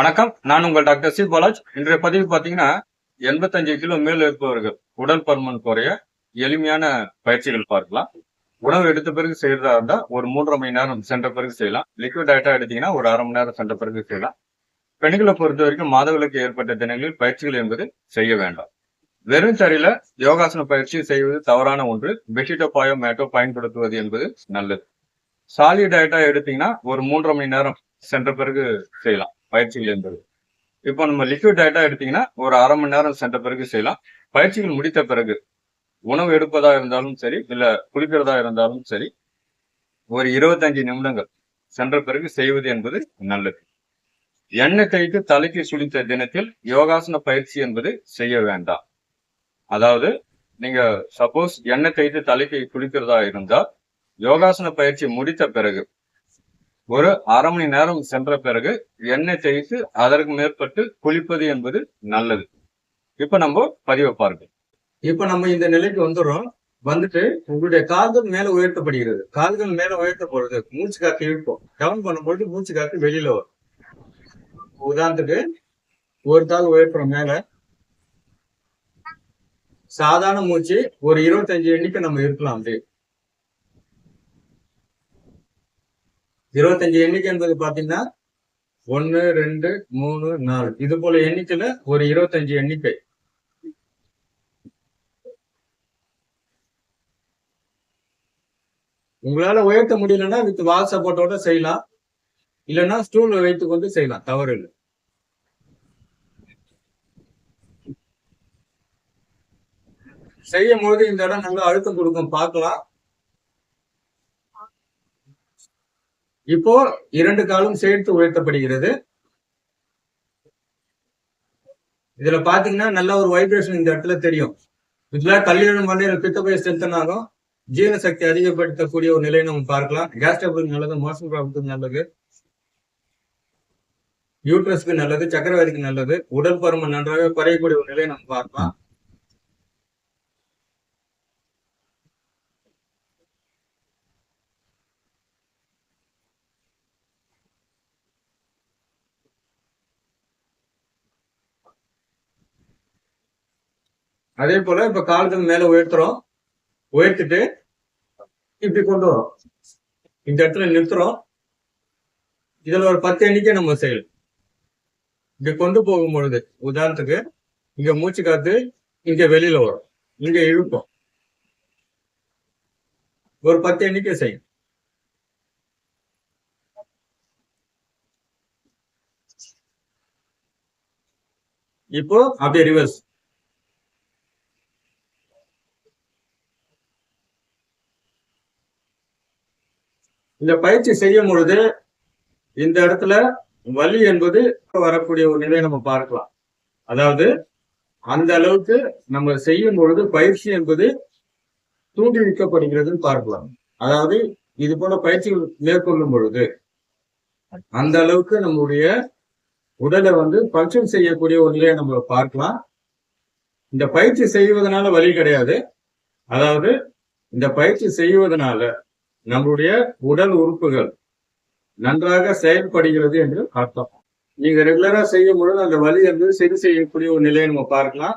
வணக்கம். நான் உங்கள் டாக்டர் சி. பாலாஜ். இன்றைய பதிவு பார்த்தீங்கன்னா எண்பத்தஞ்சு கிலோ மேல் இருப்பவர்கள் உடல் பருமன் குறைய எளிமையான பயிற்சிகள் பார்க்கலாம். உணவு எடுத்த பிறகு செய்யறதா இருந்தா ஒரு மூன்றரை மணி நேரம் சென்ற பிறகு செய்யலாம். லிக்விட் டயட்டா எடுத்தீங்கன்னா ஒரு அரை மணி நேரம் சென்ற பிறகு செய்யலாம். பெண்களை பொறுத்த வரைக்கும் மாதவிலக்கு ஏற்பட்ட தினங்களில் பயிற்சிகள் என்பது செய்ய வேண்டாம். வெறும் தரையில யோகாசன பயிற்சி செய்வது தவறான ஒன்று. பெட்ஷீட்டோ பாயோ மேட்டோ பயன்படுத்துவது என்பது நல்லது. சாலி டயட்டா எடுத்தீங்கன்னா ஒரு மூன்றரை மணி நேரம் சென்ற பிறகு செய்யலாம். பயிற்சிகள் என்பது. இப்போ நம்ம லிக்விட் டயட்டா எடுத்தீங்கன்னா ஒரு அரை மணி நேரம் சென்ற பிறகு செய்யலாம். பயிற்சிகள் முடித்த பிறகு உணவு எடுப்பதா இருந்தாலும் சரி இல்ல குளிக்கிறதா இருந்தாலும் சரி ஒரு இருபத்தஞ்சு நிமிடங்கள் சென்ற பிறகு செய்வது என்பது நல்லது. எண்ணெய் தேய்த்து தலைக்கு சுழித்த தினத்தில் யோகாசன பயிற்சி என்பது செய்ய வேண்டாம். அதாவது நீங்க சப்போஸ் எண்ணெய் தேய்த்து தலைக்கு குளிக்கிறதா இருந்தால் யோகாசன பயிற்சி முடித்த பிறகு ஒரு அரை மணி நேரம் சென்ற பிறகு எண்ணெய் தேய்த்து அதற்கு மேற்பட்டு குளிப்பது என்பது நல்லது. இப்ப நம்ம பதிவை பார்க்கலாம் இப்ப நம்ம இந்த நிலைக்கு வந்துடுறோம். வந்துட்டு உங்களுடைய கால்கள் மேல உயர்த்தப்படுகிறது. கால்கள் மேல உயர்த்த பொழுது மூச்சு காத்து இழுப்போம் டவுன் பண்ணும்பொழுது மூச்சு காத்து வெளியில வரும். உதாரணத்துக்கு ஒரு கால் உயர்த்துறோம் மேல சாதாரண மூச்சு ஒரு இருபத்தஞ்சு எண்ணிக்கை நம்ம இருக்கலாம் அப்படியே. இருபத்தஞ்சு எண்ணிக்கை என்பது பாத்தீங்கன்னா ஒன்னு ரெண்டு மூணு நாலு. இது போல எண்ணிக்கையில ஒரு இருபத்தஞ்சு எண்ணிக்கை. உங்களால உயர்த்த முடியலன்னா வித் வால் சப்போர்ட்டோட செய்யலாம். இல்லைன்னா ஸ்டூல் வைத்து கொண்டு செய்யலாம். தவறு இல்லை. செய்யும் போது இந்த இடம் நல்லா அழுத்தம் கொடுக்கும். பார்க்கலாம். இப்போ இரண்டு காலும் சேர்த்து உயர்த்தப்படுகிறது. இதுல பாத்தீங்கன்னா நல்ல ஒரு வைப்ரேஷன் இந்த இடத்துல தெரியும். இதுல கல்லீரல் மண்ணில் பித்தப்பைய ஸ்ட்ரென்தன் ஆகும் ஜீரண சக்தி அதிகப்படுத்தக்கூடிய ஒரு நிலையை நம்ம பார்க்கலாம். கேஸ்டபிளுக்கு நல்லது மோசம் ப்ராப்ளத்துக்கு நல்லது. யூட்ரஸ்க்கு நல்லது சக்கரவாதிக்கு நல்லது. உடல் பருமன் நன்றாக குறையக்கூடிய ஒரு நிலையை நம்ம பார்க்கலாம். அதே போல இப்ப காலத்துக்கு மேல உயர்த்துறோம். உயர்த்திட்டு இப்படி கொண்டு வரோம். இந்த இடத்துல நிறுத்துறோம். இதுல ஒரு பத்து எண்ணிக்கை நம்ம செயல். இங்க கொண்டு போகும் பொழுது உதாரணத்துக்கு இங்க மூச்சு காத்து இங்க வெளியில வரும். இங்க இழுப்போம். ஒரு பத்து எண்ணிக்கை செய்யும் இப்போ அப்படியே ரிவர்ஸ் இந்த பயிற்சி செய்யும் பொழுது இந்த இடத்துல வலி என்பது வரக்கூடிய ஒரு நிலையை நம்ம பார்க்கலாம். அதாவது அந்த அளவுக்கு நம்ம செய்யும் பொழுது பயிற்சி என்பது தூண்டிவிக்கப்படுகிறதுன்னு பார்க்கலாம். அதாவது இது போல பயிற்சிகள் மேற்கொள்ளும் பொழுது அந்த அளவுக்கு நம்முடைய உடலை வந்து பங்கன் செய்யக்கூடிய ஒரு நிலையை நம்ம பார்க்கலாம். இந்த பயிற்சி செய்வதனால வழி கிடையாது. அதாவது இந்த பயிற்சி செய்வதனால நம்முடைய உடல் உறுப்புகள் நன்றாக செயல்படுகிறது என்று அர்த்தம். நீங்க ரெகுலரா செய்யும் பொழுது அந்த வலி வந்து சரி செய்யக்கூடிய ஒரு நிலையை நம்ம பார்க்கலாம்.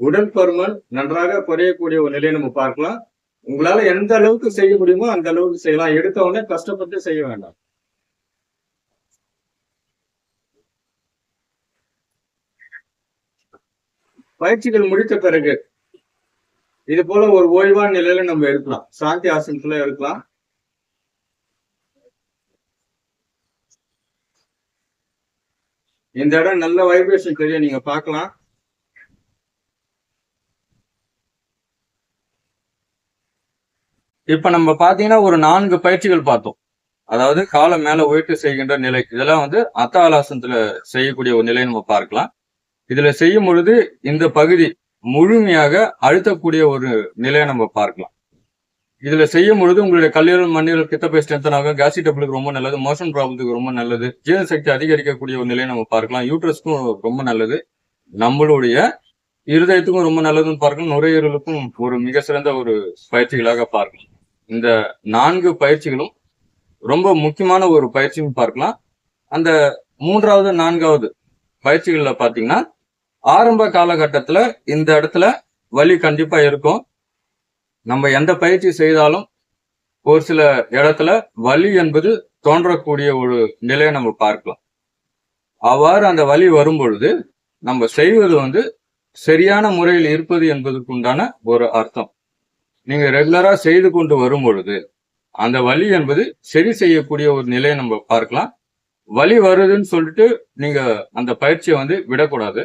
உடல் பருமன் நன்றாக குறையக்கூடிய ஒரு நிலையை நம்ம பார்க்கலாம். உங்களால எந்த அளவுக்கு செய்ய முடியுமோ அந்த அளவுக்கு செய்யலாம். எடுத்த உடனே கஷ்டப்பட்டு செய்ய வேண்டாம். பயிற்சிகள் முடித்த பிறகு இது போல ஒரு ஓய்வான நிலையில நம்ம இருக்கலாம். சாந்தி ஆசனத்துல இருக்கலாம். இந்த இடம் நல்ல வைப்ரேஷன் தெரியும் நீங்க பார்க்கலாம். இப்ப நம்ம பாத்தீங்கன்னா ஒரு நான்கு பயிற்சிகள் பார்த்தோம். அதாவது காலம் மேல உயர்த்தி செய்கின்ற நிலை. இதெல்லாம் வந்து அத்தாலாசனத்துல செய்யக்கூடிய ஒரு நிலையை நம்ம பார்க்கலாம். இதுல செய்யும் பொழுது இந்த பகுதி முழுமையாக அழுத்தக்கூடிய ஒரு நிலையை நம்ம பார்க்கலாம். இதுல செய்யும் பொழுது உங்களுடைய கல்லீரல் மண்ணீரல் பித்தப்பை ஸ்ட்ரென்தன் ஆகும் டபுளுக்கு ரொம்ப நல்லது மோஷன் ப்ராப்ளத்துக்கு ரொம்ப நல்லது ஜீரண சக்தி அதிகரிக்கக்கூடிய ஒரு நிலையை நம்ம பார்க்கலாம். யூட்ரஸ்க்கும் ரொம்ப நல்லது நம்மளுடைய இருதயத்துக்கும் ரொம்ப நல்லதுன்னு பார்க்கலாம். நுரையீரலுக்கும் ஒரு மிக சிறந்த ஒரு பயிற்சிகளாக பார்க்கலாம். இந்த நான்கு பயிற்சிகளும் ரொம்ப முக்கியமான ஒரு பயிற்சியும் பார்க்கலாம். அந்த மூன்றாவது நான்காவது பயிற்சிகள்ல பாத்தீங்கன்னா ஆரம்ப காலகட்டத்துல இந்த இடத்துல வலி கண்டிப்பாக இருக்கும். நம்ம எந்த பயிற்சி செய்தாலும் ஒரு சில இடத்துல வலி என்பது தோன்றக்கூடிய ஒரு நிலையை நம்ம பார்க்கலாம். அவ்வாறு அந்த வலி வரும் பொழுது நம்ம செய்வது வந்து சரியான முறையில் இருப்பது என்பதற்கு உண்டான ஒரு அர்த்தம். நீங்க ரெகுலரா செய்து கொண்டு வரும் பொழுது அந்த வலி என்பது சரி செய்யக்கூடிய ஒரு நிலையை நம்ம பார்க்கலாம். வலி வருதுன்னு சொல்லிட்டு நீங்க அந்த பயிற்சியை வந்து விடக்கூடாது.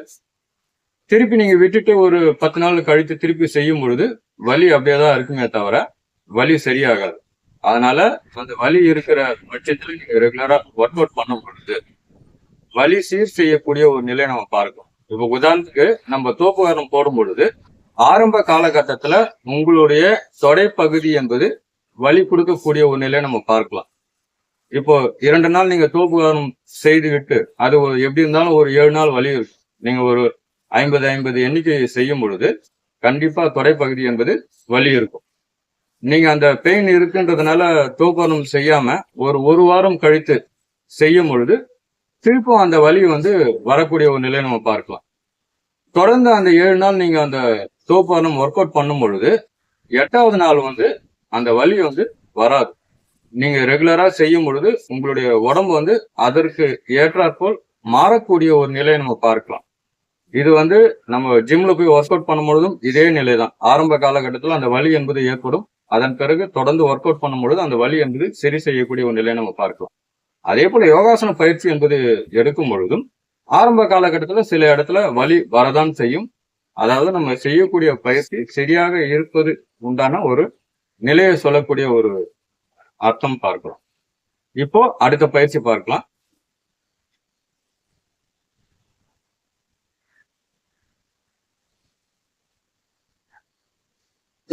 திருப்பி நீங்க விட்டுட்டு ஒரு பத்து நாள் கழித்து திருப்பி செய்யும் பொழுது வலி அப்படியே தான் இருக்குமே தவிர வலி சரியாகாது. அதனால அந்த வலி இருக்கிற பட்சத்துல நீங்க ரெகுலரா ஒர்க் அவுட் பண்ணும் பொழுது வலி சீர் செய்யக்கூடிய ஒரு நிலையை நம்ம பார்க்கலாம் இப்ப உதாரணத்துக்கு நம்ம தோப்புகாரம் போடும் பொழுது ஆரம்ப காலகட்டத்துல உங்களுடைய தொடை பகுதி என்பது வலி கொடுக்கக்கூடிய ஒரு நிலையை நம்ம பார்க்கலாம். இப்போ இரண்டு நாள் நீங்க தோப்புகாரம் செய்து விட்டு அது ஒரு எப்படி இருந்தாலும் ஒரு ஏழு நாள் வலி இருக்கும். நீங்க ஒரு ஐம்பது ஐம்பது எண்ணிக்கை செய்யும் பொழுது கண்டிப்பா தொடைப்பகுதி என்பது வலி இருக்கும். நீங்க அந்த பெயின் இருக்குன்றதுனால தோப்புகாரம் செய்யாம ஒரு ஒரு வாரம் கழித்து செய்யும் பொழுது திருப்பும் அந்த வலி வந்து வரக்கூடிய ஒரு நிலையை நம்ம பார்க்கலாம். தொடர்ந்து அந்த ஏழு நாள் நீங்க அந்த தோப்பானம் ஒர்க் அவுட் பண்ணும் பொழுது எட்டாவது நாள் வந்து அந்த வலி வந்து வராது. நீங்க ரெகுலரா செய்யும் பொழுது உங்களுடைய உடம்பு வந்து அதற்கு ஏற்றாற்போல் மாறக்கூடிய ஒரு நிலையை நம்ம பார்க்கலாம். இது வந்து நம்ம ஜிம்ல போய் ஒர்க் அவுட் பண்ணும்பொழுதும் இதே நிலை தான் ஆரம்ப காலகட்டத்தில் அந்த வலி என்பது ஏற்படும். அதன் பிறகு தொடர்ந்து ஒர்க் அவுட் பண்ணும் பொழுது அந்த வலி என்பது சரி செய்யக்கூடிய ஒரு நிலையை நம்ம பார்க்கலாம். அதே போல யோகாசன பயிற்சி என்பது எடுக்கும் பொழுதும் ஆரம்ப காலகட்டத்தில் சில இடத்துல வலி வரதான் செய்யும். அதாவது நம்ம செய்யக்கூடிய பயிற்சி சரியாக இருப்பது உண்டான ஒரு நிலையை சொல்லக்கூடிய ஒரு அர்த்தம் பார்க்கலாம் இப்போ அடுத்த பயிற்சி பார்க்கலாம்.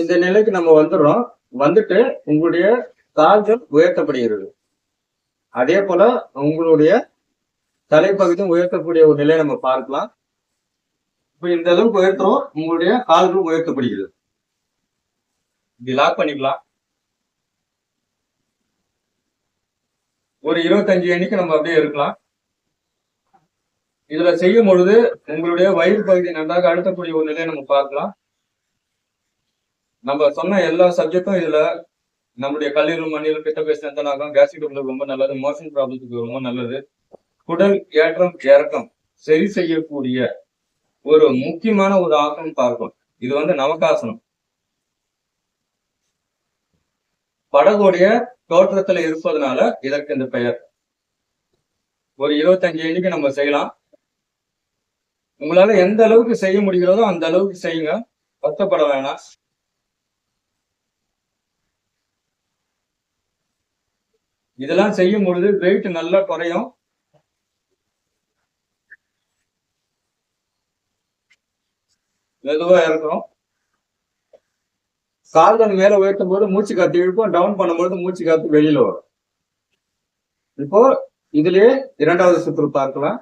இந்த நிலைக்கு நம்ம வந்துடுறோம் வந்துட்டு உங்களுடைய கால்கள் உயர்த்தப்படுகிறது. அதே போல உங்களுடைய தலைப்பகுதியும் உயர்த்தக்கூடிய ஒரு நிலையை நம்ம பார்க்கலாம். இப்ப இந்த அளவுக்கு உயர்த்துறோம். உங்களுடைய கால்களும் உயர்த்தப்படுகிறது. இப்படி லாக் பண்ணிக்கலாம். ஒரு இருபத்தஞ்சு எண்ணிக்கை நம்ம அப்படியே இருக்கலாம். இதுல செய்யும் பொழுது உங்களுடைய வயிறு பகுதி நன்றாக அழுத்தக்கூடிய ஒரு நிலையை நம்ம பார்க்கலாம். நம்ம சொன்ன எல்லா சப்ஜெக்டும் இதுல நம்முடைய கல்லீரல் மண்ணீரல் பித்த பேசினாகும் கேஸ்ட்ரிக் ரொம்ப நல்லது மோஷன் ப்ராப்ளத்துக்கு ரொம்ப நல்லது. குடல் ஏற்றம் இறக்கம் சரி செய்யக்கூடிய ஒரு முக்கியமான ஒரு ஆசனம் பார்க்கும் இது வந்து நவகாசனம் படகுடைய தோற்றத்துல இருப்பதனால இதற்கு இந்த பெயர். ஒரு இருபத்தஞ்சு எண்ணிக்கை நம்ம செய்யலாம். உங்களால எந்த அளவுக்கு செய்ய முடிகிறதோ அந்த அளவுக்கு செய்யுங்க. வருத்தப்பட வேணாம். இதெல்லாம் செய்யும் பொழுது வெயிட் நல்லா குறையும். மெதுவா இறக்கும். கால்கள் மேல உயர்த்தும் போது மூச்சு காத்து இழுப்போம் டவுன் பண்ணும்போது மூச்சு காத்து வெளியில வரும். இப்போ இதுலயே இரண்டாவது சுற்று பார்க்கலாம்.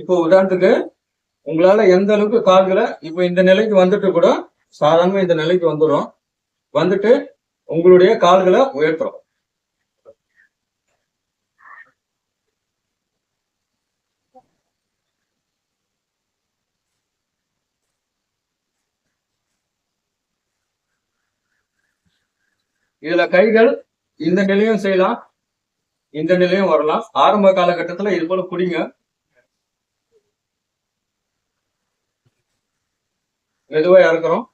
இப்போ உதாரணத்துக்கு உங்களால எந்த அளவுக்கு கால்களை இப்போ இந்த நிலைக்கு வந்துட்டு கூட சாதாரண இந்த நிலைக்கு வந்துடும் வந்துட்டு உங்களுடைய கால்களை உயர்த்துறோம் இதுல கைகள் இந்த நிலையும் செய்யலாம் இந்த நிலையும் வரலாம். ஆரம்ப காலகட்டத்துல இது போல பிடிங்க. மெதுவா இறக்குறோம்.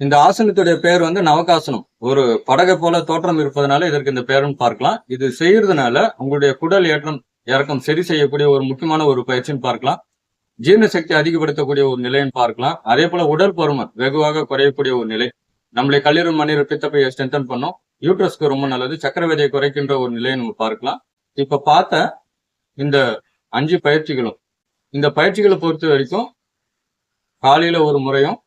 இந்த ஆசனத்துடைய பேர் வந்து நவகாசனம். ஒரு படகை போல தோற்றம் இருப்பதனால இதற்கு இந்த பேருன்னு பார்க்கலாம். இது செய்யறதுனால உங்களுடைய குடல் ஏற்றம் இறக்கம் சரி செய்யக்கூடிய ஒரு முக்கியமான ஒரு பயிற்சின்னு பார்க்கலாம். ஜீரண சக்தி அதிகப்படுத்தக்கூடிய ஒரு நிலைன்னு பார்க்கலாம். அதே போல உடல் பருமன் வெகுவாக குறையக்கூடிய ஒரு நிலை. நம்மளை கல்லீரல் மண்ணீர் பித்தப்பையை ஸ்ட்ரென்தன் பண்ணும். யூட்ரஸ்க்கு ரொம்ப நல்லது. சக்கரவதியை குறைக்கின்ற ஒரு நிலையை நம்ம பார்க்கலாம். இப்ப பார்த்த இந்த அஞ்சு பயிற்சிகளும். இந்த பயிற்சிகளை பொறுத்த வரைக்கும் காலையில ஒரு முறையும்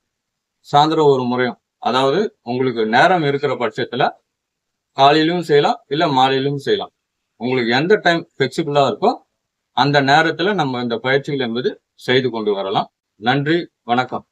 சாயந்தரம் ஒரு முறையும். அதாவது உங்களுக்கு நேரம் இருக்கிற பட்சத்துல காலையிலும் செய்யலாம் இல்ல மாலையிலும் செய்யலாம். உங்களுக்கு எந்த டைம் ஃபிளெக்சிபிளா இருக்கோ அந்த நேரத்துல நம்ம இந்த பயிற்சிகள் என்பது செய்து கொண்டு வரலாம். நன்றி வணக்கம்.